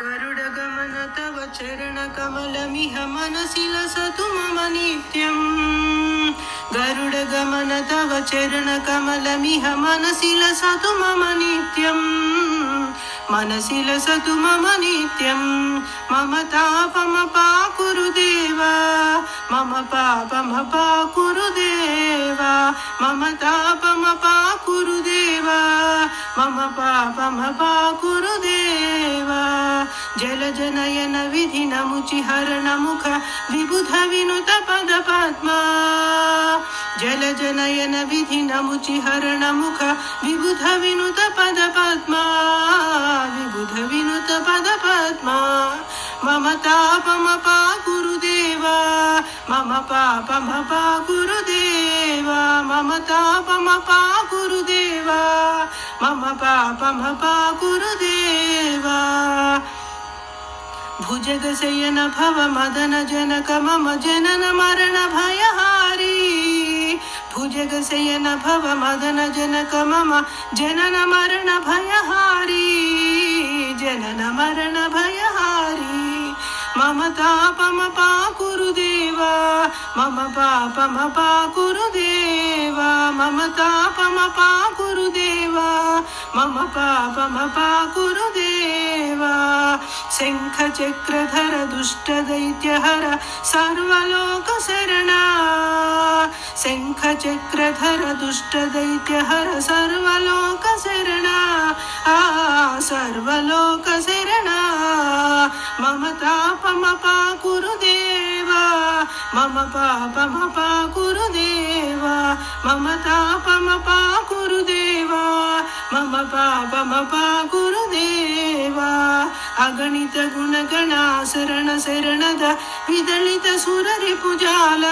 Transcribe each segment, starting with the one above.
गरुडगमन तव चरणकमलमिह मनसि लसतु मम नित्यम् गरुडगमन तव चरणकमलमिह मनसि लसतु मम नित्यम् मनसि लसतु मम नित्यम् मम तापमपाकुरु देवा मम पापमपाकुरु देवा मम तापमपाकुरु देवा मम पापमपाकुरु देवा जलजनयन विधिनमुचिहरणमुख विबुध विनुत पद पद्मा। जलजनयन विधिनमुचिहरणमुख विबुध विनुत पद विबुध विनुत पद पद्मा। मम तापमपा गुरुदेवा। मम पापमपा गुरुदेवा। मम तापमपा गुरुदेवा। मम पापमपा गुरुदेवा। भुजगशयन भव मदन जनक मम जनन मरण भयहारी। भुजगशयन भव मदन जनक मम जनन मरण भयहारी। जनन मरण भयहारी मम तापमपा गुरुदेवा मम पापमपा गुरुदेवा मम तापमपा गुरुदेवा मम पापमपा गुरुदेवा शङ्खचक्रधर, दुष्टदैत्यहर, सर्वलोकशरणा। शङ्खचक्रधर, दुष्टदैत्यहर, सर्वलोकशरणा। आ, सर्वलोकशरणा। मम పా కురుదేవా మమ పాపమ పా కురుదేవా మమ తాపమ పా కురుదేవా మమ పాపమ పా కురుదేవా అగణిత గుణగణ శరణ శరణద విదళిత సురరి పుజాల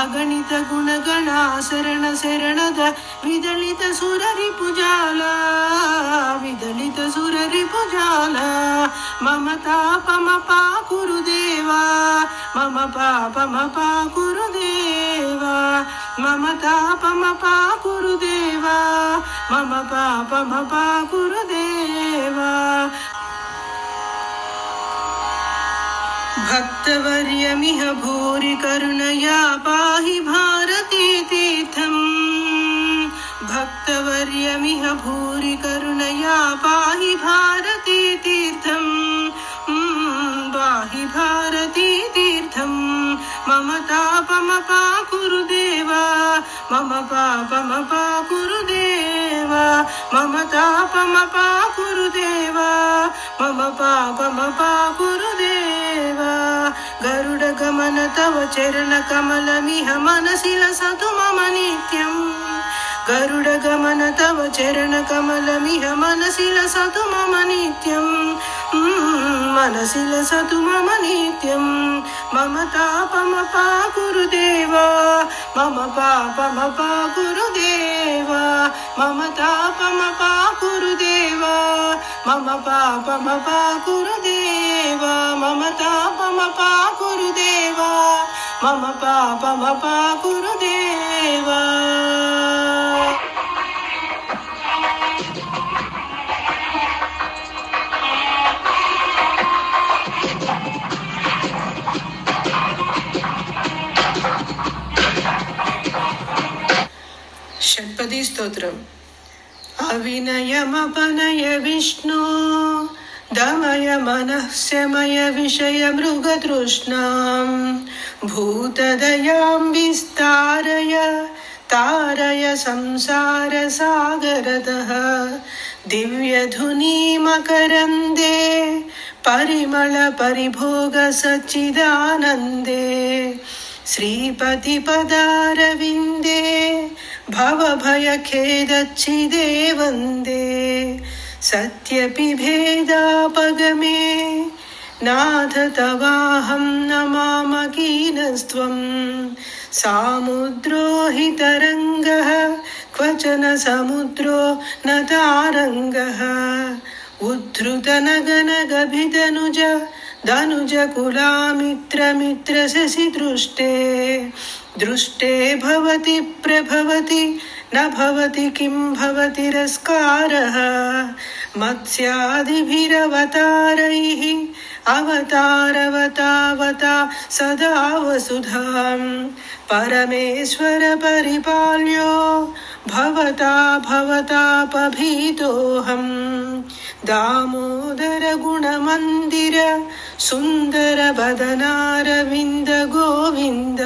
అగణిత గుణగణ శరణ శరణద విదళిత సురరి పుజాల విదళిత సురరి పుజాల मम तापमपा गुरुदेवा, मम पापमपा गुरुदेवा, मम तापमपा गुरुदेवा, मम पापमपा गुरुदेवा। भक्तवर्यमिह भूरि करुणया पाहि भारती तीर्थम्। भक्तवर्यमिह भूरि करुणया पाहि भारती भारती तीर्थम् मम पापम पाकुरुदेव मम पापम पाकुरुदेवा मम पापम पापुरुदेव मम पापम पापुरुदेव गरुडगमन तव चरणकमलमिह मनसि लसतु गरुडगमन तव चरणकमलमिह मनसि लसतु मम नित्यम्। मनसि लसतु मम नित्यम्। मम तापमपा गुरुदेवा मम पापमपा गुरुदेवा मम तापमपा गुरुदेवा मम पापमपा गुरुदेवा मम तापमपा षट्पदी स्तोत्रम् अविनयमपनय विष्णो दमय मनः शमय विषय मृगतृष्णाम् भूतदयां विस्तारय तारय संसारसागरतः। दिव्यधुनी मकरन्दे परिमलपरिभोगसच्चिदानन्दे। श्रीपतिपदारविन्दे भवभयखेदच्छिदे वन्दे सत्यपि भेदापगमे नाथ तवाहं नमामकीनस्त्वं सामुद्रो हि तरङ्गः क्वचन समुद्रो न तारङ्गः उद्धृतनगनगभिदनुज धनुजकुलामित्रमित्रशशिदृष्टे दृष्टे भवति प्रभवति न भवति किं भवति रस्कारः। मत्स्यादिभिरवतारैः अवतारवतावता सदा वसुधां परमेश्वरपरिपाल्यो भवता भवतापभीतोऽहम् दामोदरगुणमन्दिर सुन्दरवदनारविन्द गोविन्द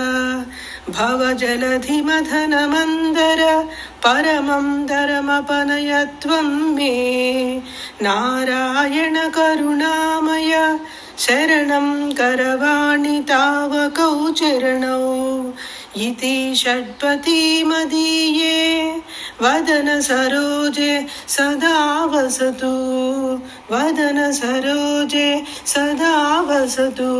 भवजलधिमथनमन्दर परमं दरमपनय त्वं मे। नारायण करुणामय शरणं करवाणि तावकौ चरणौ इति षट्पतिमदीये वदन सरोजे सदा वसतु। वदन सरोजे सदा वसतु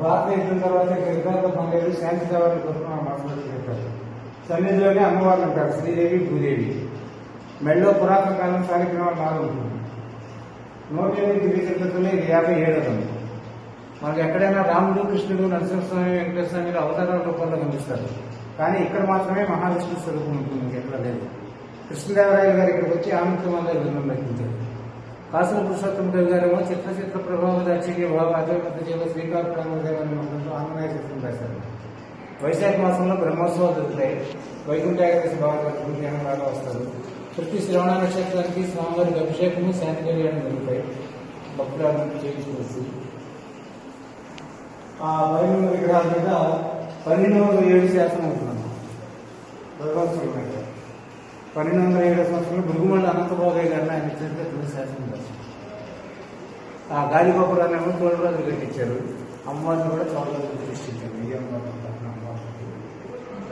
భారతదేశం తర్వాత గిరిజాల పొందేది శాంతి దేవాలయం కోసం ఆ మాసంలో చేస్తారు సన్నిధిలోనే అమ్మవారు ఉంటారు శ్రీదేవి భూదేవి. మెళ్ళో పురాతన కాలం కార్యక్రమాలు బాగా ఉంటుంది నూట ఎనిమిది దివ్య ఇది యాభై ఏడవ మనకు ఎక్కడైనా రాముడు కృష్ణుడు నరసింహస్వామి వెంకటేశ్వర స్వామి అవతారాల రూపంలో కనిపిస్తారు. కానీ ఇక్కడ మాత్రమే మహావిష్ణు స్వరూపం ఉంటుంది ఇంకెక్కడ లేదు. కృష్ణదేవరాయలు గారు ఇక్కడికి వచ్చి ఆనందమంలో విధంగా కాసిన పురుషోత్తమ కవి గారేమో చిత్ర చిత్ర ప్రభావ దర్శకి భావ అజోగత జీవ శ్రీకాకుళదేవని మంత్రంతో ఆనందమయ చిత్రం రాశారు. వైశాఖ మాసంలో బ్రహ్మోత్సవాలు జరుగుతాయి. వైకుంఠ ఏకాదశి బాగా జరుగుతుంది ధ్యానం బాగా వస్తారు. ప్రతి శ్రవణ నక్షత్రానికి స్వామివారికి అభిషేకము శాంతి కళ్యాణం జరుగుతాయి. భక్తులందరూ చేయించుకోవచ్చు. ఆ పన్నెండు విగ్రహాల మీద పన్నెండు వందల ఏడు శాతం అవుతున్నాను భగవంతుడు పన్నెండు వందల ఏడు సంవత్సరంలో భృగుమల్లి అనంతబాబు గారిని ఆయన చరిత్ర తొలి శాసనం రాశారు. ఆ గాలి గోపురాన్ని ఏమో చోళరాజు కట్టించారు అమ్మవారిని కూడా చోళరాజు ప్రతిష్ఠించారు.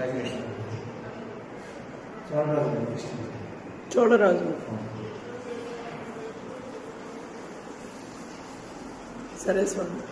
రాజేశ్వరి. చోళరాజు ప్రతిష్ఠించారు చూడరాజు సరే స్వామి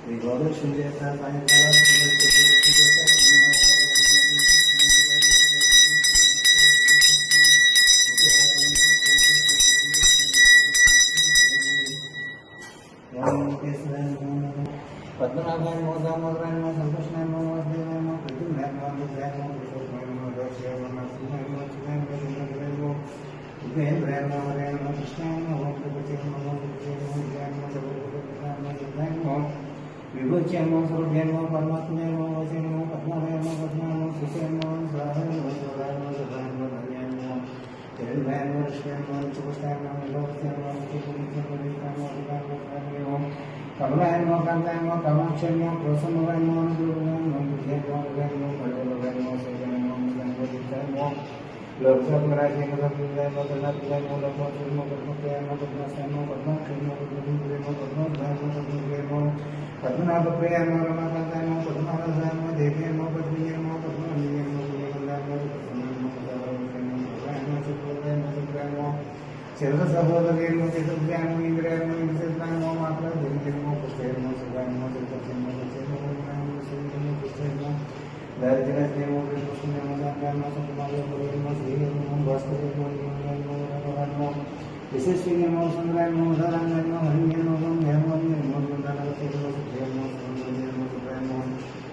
पार्वमासे शुक्लपक्षे शुक्लपक्षे सदैव सुब्रह्मण्यं विशिष्टाय वश्यां विभूच्य नो सूर्य नो परमात्मे नो वचि नो पद्मवे नो पद्मा नो सुखे नो साधन नो सुधा नो सुधा नो धन्य नो तिरुभय नो ऋषि नो चुपुष्टा नो लोक्य नो चुपुष्टा नो विष्णु नो अधिकार नो धन्य नो कमलाय नो कांताय नो कामाक्ष नो प्रसन्नवय नो अनुग्रह नो विजय नो विजय नो बलवय नो सजय नो मुदन नो विजय नो लोकसभ राज्य में सब मिल जाए मत ना मिल जाए मोला मत मत मत प्यार मत मत सैन मत मत खेल मत मत मत मत धर्म मत मत पद्मनाभ प्रिय नमो रमाकांताय नमो पद्मनाभाय नमो देवी नमो पद्मी नमो पद्मनंदिनी नमो नमो नमो नमो नमो नमो नमो नमो नमो नमो नमो देवी नमो नमो नमो नमो नमो नमो नमो नमो नमो नमो नमो नमो श्री नमो भास्कर नमो नमो नमो नमो यशस्वी नमो सुंदराय नमो सदानंद नमो हरिय नमो गंगे नमो नमो सुंदराय नमो सुधे नमो सुंदराय नमो सुधराय नमो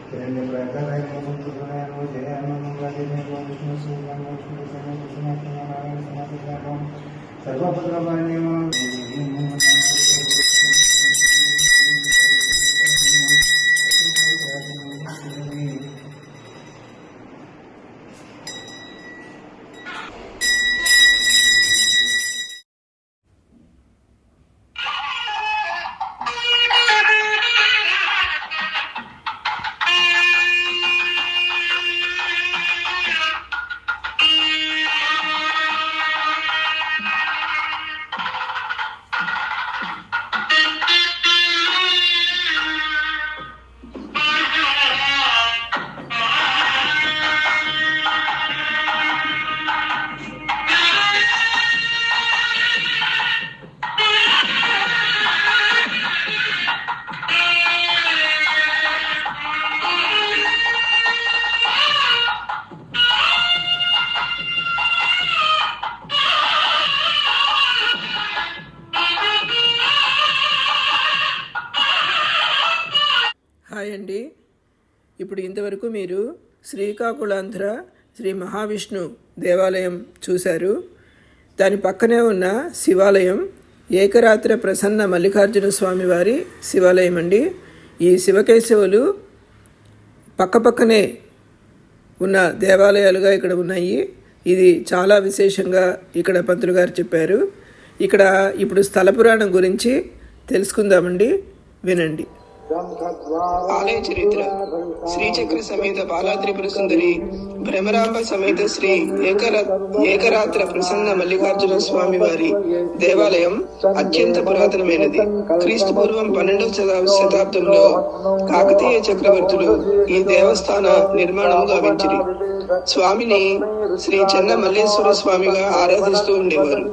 हिरण्य प्रकटाय नमो सुंदराय नमो जय नमो मंगलाय नमो विष्णु शिवाय नमो विष्णु शिवाय नमो कृष्ण नमो नारायण नमो सर्वपत्र नमो చేయండి అండి ఇప్పుడు ఇంతవరకు మీరు శ్రీకాకుళాంధ్ర శ్రీ మహావిష్ణు దేవాలయం చూశారు. దాని పక్కనే ఉన్న శివాలయం ఏకరాత్ర ప్రసన్న మల్లికార్జున స్వామి వారి శివాలయం అండి. ఈ శివకేశవులు పక్కపక్కనే ఉన్న దేవాలయాలుగా ఇక్కడ ఉన్నాయి. ఇది చాలా విశేషంగా ఇక్కడ పంతులు గారు చెప్పారు. ఇక్కడ ఇప్పుడు స్థల పురాణం గురించి తెలుసుకుందామండి. వినండి. ఆలయ చరిత్ర. శ్రీచక్ర సమేత బాలాత్రిపుర సుందరి భ్రమరాంబ సమేత శ్రీ ఏకర ఏకరాత్ర ప్రసన్న మల్లికార్జున స్వామి వారి దేవాలయం అత్యంత పురాతనమైనది. క్రీస్తు పూర్వం పన్నెండవ శతా- శతాబ్దంలో కాకతీయ చక్రవర్తులు ఈ దేవస్థాన నిర్మాణము గావించిరి. స్వామిని శ్రీ చెన్న మల్లేశ్వర స్వామిగా ఆరాధిస్తూ ఉండేవారు.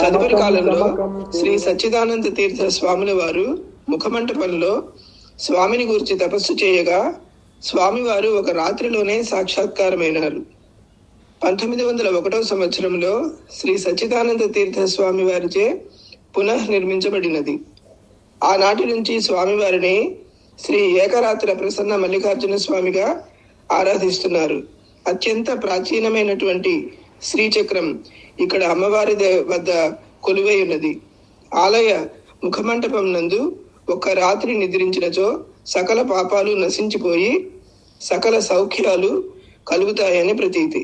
తదుపరి కాలంలో శ్రీ సచ్చిదానంద తీర్థ స్వాముల వారు ముఖమంటపంలో స్వామిని గురించి తపస్సు చేయగా స్వామివారు ఒక రాత్రిలోనే సాక్షాత్కారమైనారు. పంతొమ్మిది వందల ఒకటవ సంవత్సరంలో శ్రీ సచ్చిదానంద తీర్థ స్వామి వారిచే పునః నిర్మించబడినది. ఆనాటి నుంచి స్వామివారిని శ్రీ ఏకరాత్ర ప్రసన్న మల్లికార్జున స్వామిగా ఆరాధిస్తున్నారు. అత్యంత ప్రాచీనమైనటువంటి శ్రీచక్రం ఇక్కడ అమ్మవారి వద్ద కొలువై ఉన్నది. ఆలయ ముఖమంటపం నందు ఒక రాత్రి నిద్రించినచో సకల పాపాలు నశించిపోయి సకల సౌఖ్యాలు కలుగుతాయని ప్రతీతి.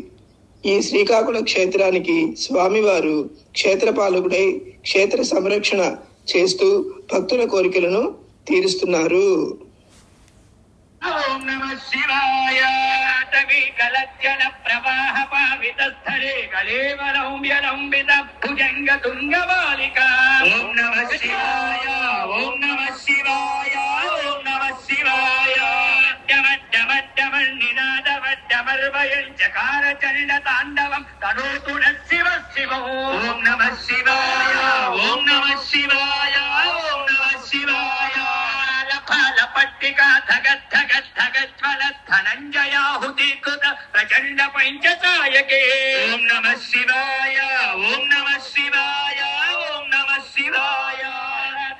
ఈ శ్రీకాకుళ క్షేత్రానికి స్వామివారు క్షేత్రపాలకుడై క్షేత్ర సంరక్షణ చేస్తూ భక్తుల కోరికలను తీరుస్తున్నారు. ॐ नम शिवाय। कलत्यन प्रवाह पावितस्थले कलेवलौम्यलम्बितभुजङ्गतुङ्गबालिका ॐ नमः शिवाय ॐ नमः शिवाय। ॐ नमः शिवाय। डमड्डमड्डमन्निनादमड्डमर्वयञ्चकार चण्डताण्डवं तनोतु न शिव शिव ॐ नमः शिवाय। ॐ कालधनञ्जयाहुतीकृत प्रचण्ड पञ्चकायके। ॐ नमः शिवाय ओं नम शिवाय ओं नम शिवाय।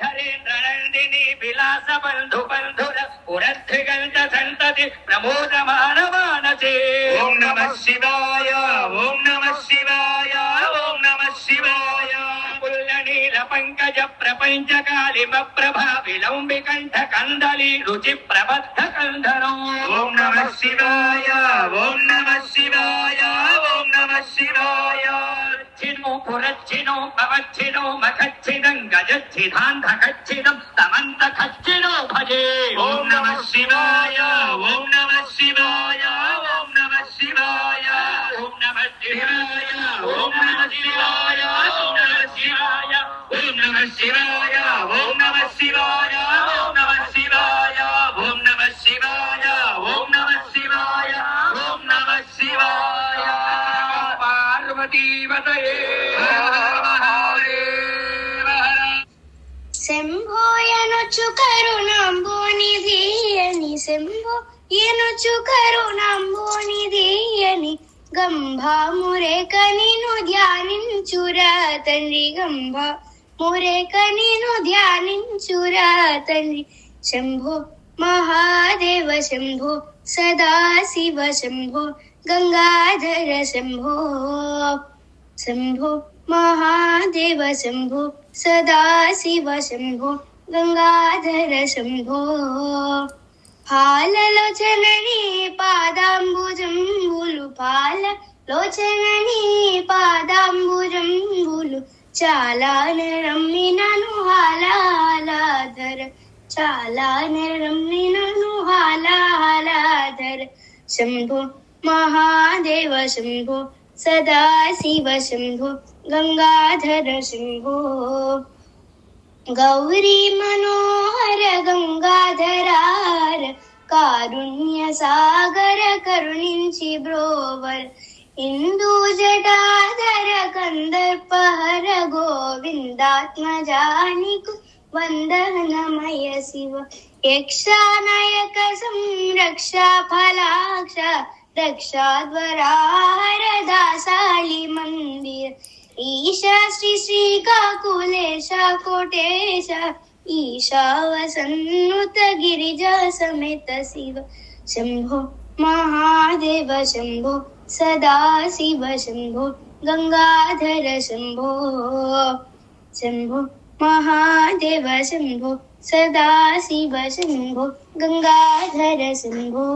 धरेन्द्रनन्दिनी विलास बंधु बन्धुर पुरद्धिगन्ध सन्तति प्रमोद मानमानसे ॐ नमः शिवाय ओं नम शिवाय। प्रपञ्च कालि प्रभा विलम्बि कण्ठ कन्दलि रुचिप्रबद्ध कन्दनो ॐ नमः शिवाय ॐ नमः शिवाय ॐ नमः शिवाय। छिनो पुरच्छिनो पवच्छिनो मखच्छिदं गजच्छिदान्धकच्छिदम् గంభామురేక నిన్ను ధ్యానించురా తండ్రి గంభా మురేక నిన్ను ధ్యానించురా తండ్రి శంభో మహాదేవ శంభో సదాశివ శంభో గంగాధర శంభో శంభో महादेव शम्भो सदाशिव शम्भो गङ्गाधर शम्भो हाललोचननी పాదాంబుజంబులు పాల లోచనని పాదాంబుజంబులు చాలాన రమ్మినను హాలాలాధర చాలాన రమ్మినను హాలాలాధర శంభు మహాదేవ శంభు సదాశివ శంభు గంగాధర శంభో गौरी मनोहर गङ्गाधर कारुण्यसागर करुणि ब्रोवर इन्दु जटाधर कन्दर्पहर गोविन्दात्मजानिकु वन्दनमय शिव यक्षानायक संरक्षा फलाक्ष रक्षाद्वराहर दासालि मन्दिर ईशा, श्री श्रीकाकुलेश कोटेश ईशावसन्नुत गिरिजा समेत शिव। शंभो महादेव, शंभो सदा शिव शंभो गंगाधर, शंभो शंभो महादेव, शंभो सदा शिव शंभो गंगाधर, शंभो